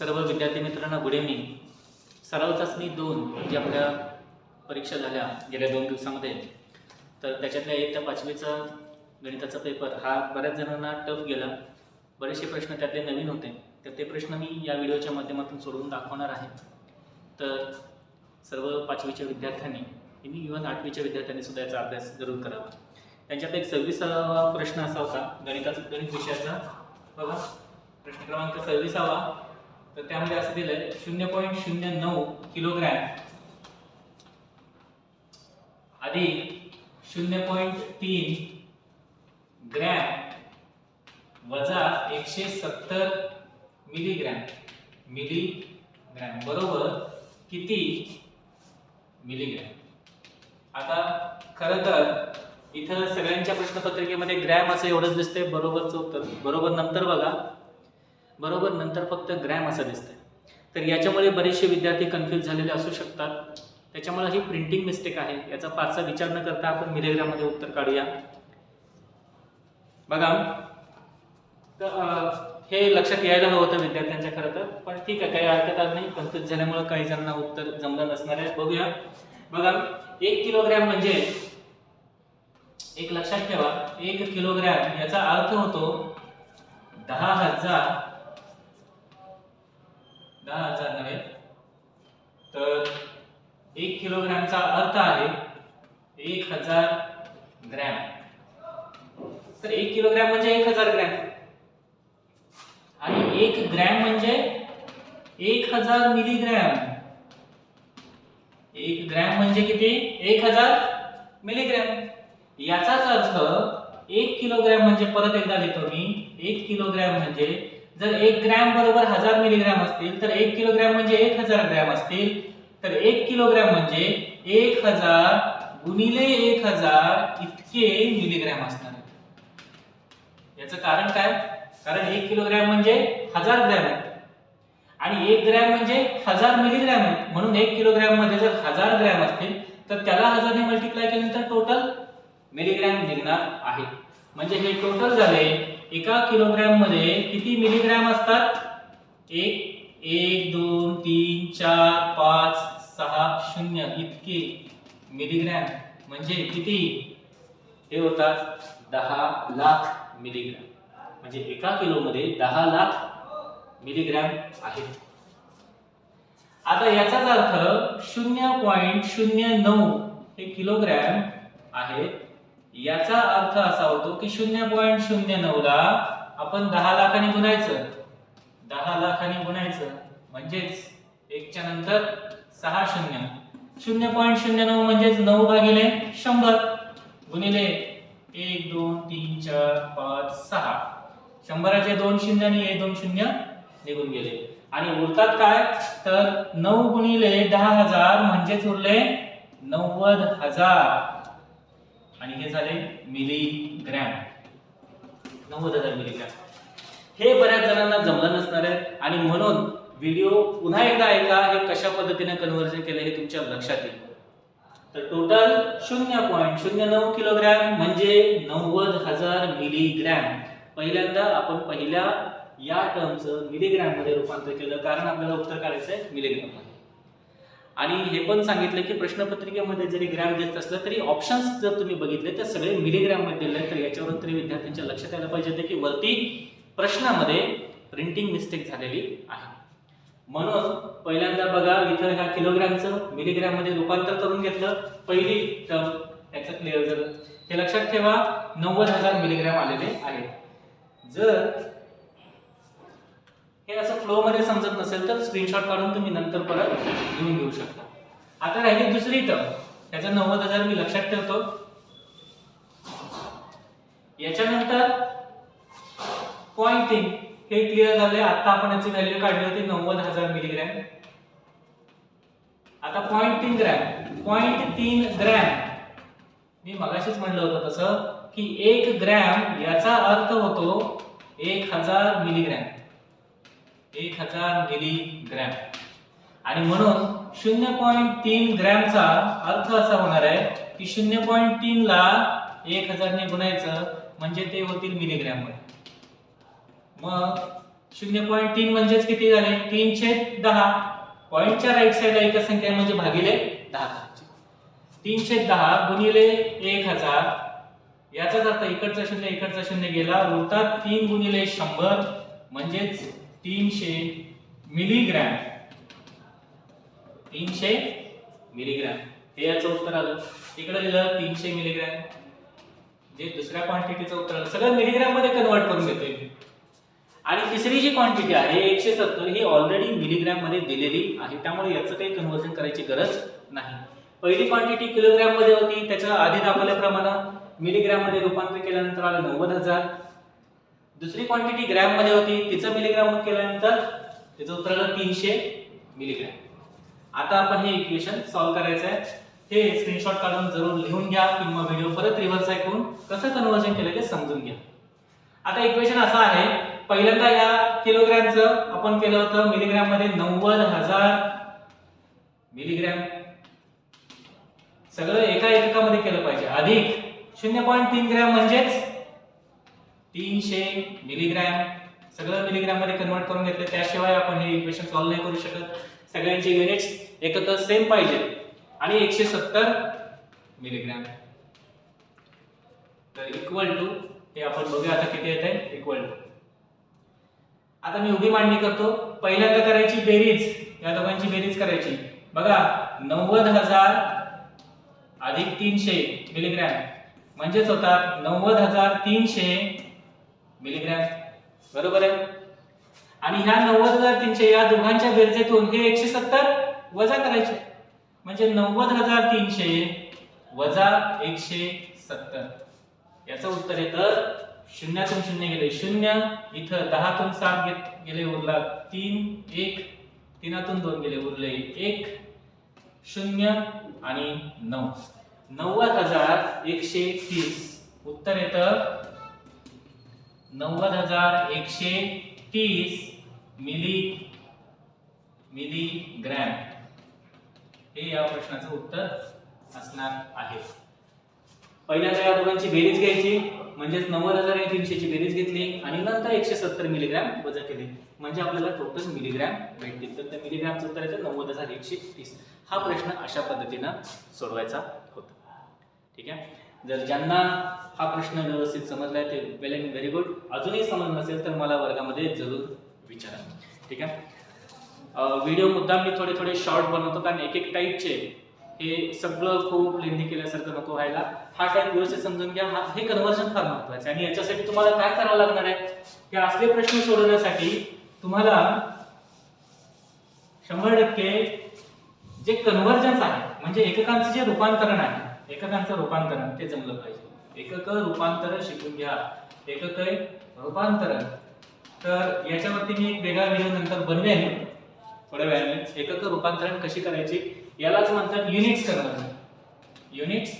सर्व विद्यार्थी मित्रांना गुड इव्हनिंग सराव चाचणी दोन जी आपल्या परीक्षा झाल्या गेल्या दोन दिवसामध्ये तर त्याच्यातल्या एक त्या पाचवीचा गणिताचा पेपर हा बऱ्याच जणांना टफ गेला. बरेचसे प्रश्न त्यातले नवीन होते. तर ते प्रश्न मी या व्हिडिओच्या माध्यमातून सोडवून दाखवणार आहे. तर सर्व पाचवीच्या विद्यार्थ्यांनी आणि इव्हन आठवीच्या विद्यार्थ्यांनी सुद्धा याचा अभ्यास जरूर करावा. त्यांच्यात एक सव्वीसावा प्रश्न असा होता गणिताचा गणित विषयाचा. बघा प्रश्न क्रमांक सव्वीसावा. तर त्यामध्ये असं दिलंय शून्य पॉईंट शून्य नऊ किलोग्रॅम. अधिक शून्य पॉईंट तीन ग्रॅम वजा एकशे सत्तर मिलीग्रॅम. मिलीग्रॅम बरोबर किती? मिलीग्रॅम. आता खरं तर इथं सगळ्यांच्या प्रश्नपत्रिकेमध्ये ग्रॅम असं एवढंच दिसतंय बरोबरचं उत्तर बरोबर नंतर बघा. बरोबर? नंतर फक्त ग्रॅम असं दिसतंय. तर याच्यामुळे बरेचसे विद्यार्थी कन्फ्यूज झालेले असू शकतात. त्याच्यामुळे ही प्रिंटिंग मिस्टेक आहे. याचा फारसा विचार न करता आपण मिलेग्रामध्ये उत्तर काढूया. बघा. तर हे लक्षात यायला हवं होतं विद्यार्थ्यांच्या खरं तर. पण ठीक आहे काही हरकत नाही. कन्फ्यूज झाल्यामुळे काही जणांना उत्तर जमलं नसणार आहे. बघूया. बघा. एक किलोग्रॅम म्हणजे एक लक्षात ठेवा. एक किलोग्रॅम याचा अर्थ होतो दहा हजार दहा हजार नव्हे. तर एक किलोग्रॅमचा अर्थ आहे एक हजार ग्रॅम. तर एक किलोग्रॅम म्हणजे एक हजार ग्रॅम. आणि एक ग्रॅम म्हणजे एक हजार मिलीग्रॅम. एक ग्रॅम म्हणजे किती? एक हजार मिलीग्रॅम. याचाच अर्थ एक किलोग्रॅम म्हणजे परत एकदा लिहितो मी. एक किलोग्रॅम म्हणजे जर एक ग्रॅम बरोबर हजार मिलीग्रॅम असतील तर एक किलोग्रॅम म्हणजे एक हजार ग्रॅम असतील. तर एक किलोग्रॅम म्हणजे एक हजार गुणिले एक हजार इतके मिलीग्रॅम असणार. याचं कारण काय? कारण एक किलोग्रॅम म्हणजे हजार ग्रॅम आहे. आणि एक ग्रॅम म्हणजे हजार मिलीग्रॅम आहे. म्हणून एक किलोग्रॅममध्ये जर हजार ग्रॅम असतील तर त्याला हजारने मल्टिप्लाय केल्यानंतर टोटल मिलीग्रॅम निघणार आहे. म्हणजे हे टोटल झाले एका किलोग्रॅममध्ये किती मिलीग्रॅम असतात? एक एक दोन तीन चार पाच सहा शून्य इतके मिलीग्रॅम म्हणजे किती? हे होतात दहा लाख मिलीग्रॅम म्हणजे एका किलो मध्ये दहा लाख मिलीग्रॅम आहेत आता याचाच अर्थ शून्य पॉइंट शून्य नऊ हे किलोग्रॅम आहेत याचा अर्थ असा होतो की शून्य पॉइंट शून्य नऊ ला आपण दहा लाखाने गुणायचं. दहा लाखाने गुणायचं. म्हणजेच एकच्या नंतर सहा शून्य. शून्य पॉइंट शून्य नऊ म्हणजेच नऊ भागिले शंभर. गुणिले एक दोन तीन चार पाच सहा. शंभराचे दोन शून्य आणि हे दोन शून्य निघून गेले. आणि उरतात काय? तर नऊ गुणिले दहा हजार म्हणजेच उरले नव्वद हजार. आणि हे झाले मिलीग्रॅम. नव्वद हजार मिलीग्रॅम. हे बऱ्याच जणांना जमलं नसणार आहे आणि म्हणून व्हिडिओ पुन्हा एकदा ऐका हे कशा पद्धतीने कन्व्हर्जन केलं हे तुमच्या लक्षात येईल. तर टोटल शून्य पॉईंट शून्य नऊ किलोग्रॅम म्हणजे नव्वद हजार मिलीग्रॅम. पहिल्यांदा आपण पहिल्या या टर्मचं मिलीग्रॅममध्ये रूपांतर केलं कारण आपल्याला उत्तर काढायचं आहे मिलीग्रॅममध्ये आणि हे पण सांगितलं की प्रश्नपत्रिकेमध्ये जरी ग्रॅम देत असलं तरी ऑप्शन्स जर तुम्ही बघितले तर सगळे मिलीग्रॅममध्ये दिले तर याच्यावरून तरी विद्यार्थ्यांच्या लक्षात यायला पाहिजे की वरती प्रश्नामध्ये प्रिंटिंग मिस्टेक झालेली आहे. म्हणून पहिल्यांदा बघा इथं ह्या किलोग्रॅमचं मिलीग्रॅममध्ये रूपांतर करून घेतलं. पहिली टर्म याचं क्लिअर झालं. हे लक्षात ठेवा नव्वद हजार मिलीग्रॅम आलेले आहेत. जर हे असं फ्लोमध्ये समजत नसेल तर स्क्रीनशॉट काढून तुम्ही नंतर परत घेऊन घेऊ शकता. आता राहिली दुसरी टर्म त्याचं नव्वद हजार मी लक्षात ठेवतो. याच्यानंतर पॉइंटिंग तीन हे क्लिअर झाले आता आपण याची व्हॅल्यू काढली होती नव्वद हजार मिलीग्रॅम आता पॉइंट तीन ग्रॅम पॉइंट तीन ग्रॅम मी मगाशीच म्हणलं होतं तसं की एक ग्रॅम याचा अर्थ होतो एक हजार मिलीग्रॅम एक हजार मिलीग्रॅम. आणि म्हणून शून्य पॉईंट तीन ग्रॅमचा अर्थ असा होणार आहे की शून्य पॉईंट तीन ला एक हजारने गुणायचं म्हणजे ते होतील मिलीग्रॅम. मध्ये मग शून्य पॉईंट तीन म्हणजेच किती झाले? तीनशे दहा. पॉईंटच्या राईट साईडला एका संख्या म्हणजे भागिले दहा. तीनशे दहा गुणिले एक हजार. याचाच अर्थ इकडचा शून्य इकडचा शून्य गेला. उरतात तीन गुणिले शंभर म्हणजेच तीनशे मिलीग्रॅम. तीनशे मिलीग्रॅम. हे याचं उत्तर आलं. इकडे लिहिलं तीनशे मिलीग्रॅम. जे दुसऱ्या क्वांटिटीचं उत्तर आलं. सगळं मिलीग्रॅममध्ये कन्वर्ट करून घेतोय आणि तिसरी जी क्वांटिटी आहे एकशे सत्तर ही ऑलरेडी मिलीग्रॅममध्ये दिलेली आहे. त्यामुळे याचं काही कन्वर्जन करायची गरज नाही. पहिली क्वांटिटी किलोग्रॅममध्ये होती. त्याच्या आधी दाखवल्याप्रमाणे मिलीग्रॅममध्ये रूपांतर केल्यानंतर आलं नव्वद हजार. दुसरी क्वांटिटी ग्रॅममध्ये होती तिचं मिलीग्रॅम केल्यानंतर त्याचं उत्तर आलं तीनशे मिलीग्रॅम आता आपण हे इक्वेशन सॉल्व्ह करायचं आहे. हे स्क्रीनशॉट काढून जरूर लिहून घ्या किंवा व्हिडिओ परत रिव्हर्स ऐकून कसं कन्वर्जन केलं ते समजून घ्या. आता इक्वेशन असं आहे पहिल्यांदा या किलोग्रॅमचं आपण केलं होतं मिलीग्रॅममध्ये नव्वद हजार मिलीग्रॅम सगळं एका एककामध्ये केलं पाहिजे. अधिक शून्य पॉईंट तीन ग्रॅम म्हणजेच तीनशे मिलीग्रॅम सगळं मिलीग्रॅममध्ये कन्वर्ट करून घेतलं. त्याशिवाय आपण हे इक्वेशन सॉल्व्ह नाही करू शकत. सगळ्यांचे युनिट्स एकत्र सेम पाहिजे. आणि एकशे सत्तर मिलीग्रॅम तर इक्वल टू हे आपण बघूया आता किती येत आहे इक्वल टू आता मी उभी मांडणी करतो. पहिल्यांदा करायची बेरीज या दोघांची बेरीज करायची. बघा नव्वद हजार अधिक तीनशे मिलीग्रॅम म्हणजेच होतात नव्वद हजार तीनशे मिलीग्रॅम. बरोबर आहे? आणि ह्या नव्वद हजार तीनशे या दोघांच्या बेरजेतून हे एकशे सत्तर वजा करायचे. म्हणजे नव्वद हजार तीनशे वजा एकशे सत्तर. याचं उत्तर येतं शून्यातून शून्य गेले. शून्य इथं दहातून सात घेत गेले उरला तीन एक. तीनातून दोन गेले उरले एक. शून्य आणि नऊ. नव्वद हजार एकशे तीस. उत्तर येतं नव्वद हजार एकशे तीस मिली मिलीग्रॅम. हे या प्रश्नाचं उत्तर असणार आहे. पहिल्यांदा या दोघांची बेरीज घ्यायची म्हणजेच नव्वद हजार आणि तीनशेची बेरीज घेतली आणि नंतर एकशे सत्तर मिलीग्रॅम वजा केले. म्हणजे आपल्याला टोटल मिलीग्रॅम भेटतील. तर त्या मिलीग्रॅमचं उत्तर येतं नव्वद हजार एकशे तीस. हा प्रश्न अशा पद्धतीनं सोडवायचा होता. ठीक आहे? जर ज्यांना हा प्रश्न व्यवस्थित समजलाय ते वेल अँड व्हेरी गुड अजूनही समज नसेल तर मला वर्गामध्ये जरूर विचारा. ठीक आहे? व्हिडिओ मुद्दाम मी थोडे थोडे शॉर्ट बनवतो कारण एक एक टाईपचे हे सगळं खूप लेंदी केल्यासारखं नको व्हायला. हा टाईप व्यवस्थित समजून घ्या. हा हे कन्वर्जन फार महत्वाचं आहे. आणि याच्यासाठी तुम्हाला काय करावं लागणार आहे? हे असले प्रश्न सोडवण्यासाठी तुम्हाला शंभर टक्के जे कन्वर्जन्स आहे म्हणजे एककांचं जे रूपांतरण आहे एककांचं रूपांतरण ते जमलं पाहिजे. एकक रूपांतरण शिकून घ्या. एकक रूपांतरण. तर याच्यावरती मी एक वेगळा व्हिडिओ नंतर बनवेन. थोड्या वेळाने. एकक रूपांतरण कशी करायची? यालाच म्हणतात युनिट्स कन्वर्जन युनिट्स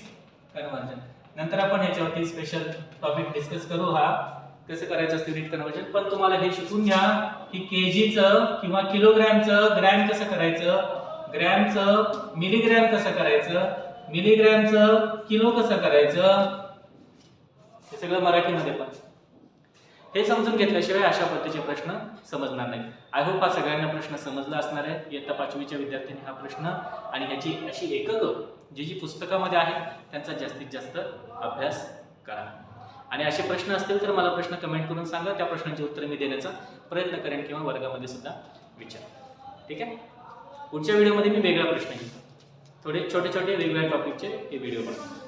कन्वर्जन नंतर आपण याच्यावरती स्पेशल टॉपिक डिस्कस करू. हा कसं करायचं असतं युनिट कन्वर्जन पण तुम्हाला हे शिकून घ्या की केजीचं किंवा किलोग्रॅमचं ग्रॅम कसं करायचं? ग्रॅमचं मिलीग्रॅम कसं करायचं? मिलीग्रॅमचं किलो कसं करायचं? हे सगळं मराठीमध्ये पण. हे समजून घेतल्याशिवाय अशा पद्धतीचे प्रश्न समजणार नाही आय होप हा सगळ्यांना प्रश्न समजला असणार आहे. इयत्ता पाचवीच्या विद्यार्थ्यांनी हा प्रश्न आणि ह्याची अशी एकक जी जी पुस्तकामध्ये आहे त्यांचा जास्तीत जास्त अभ्यास करा. आणि असे प्रश्न असतील तर मला प्रश्न कमेंट करून सांगा. त्या प्रश्नांची उत्तरं मी देण्याचा प्रयत्न करेन किंवा वर्गामध्ये सुद्धा विचार ठीक आहे? पुढच्या व्हिडिओमध्ये मी वेगळा प्रश्न घेतो थोडे छोटे छोटे वेगवेगळ्या टॉपिकचे हे व्हिडिओ बनवतो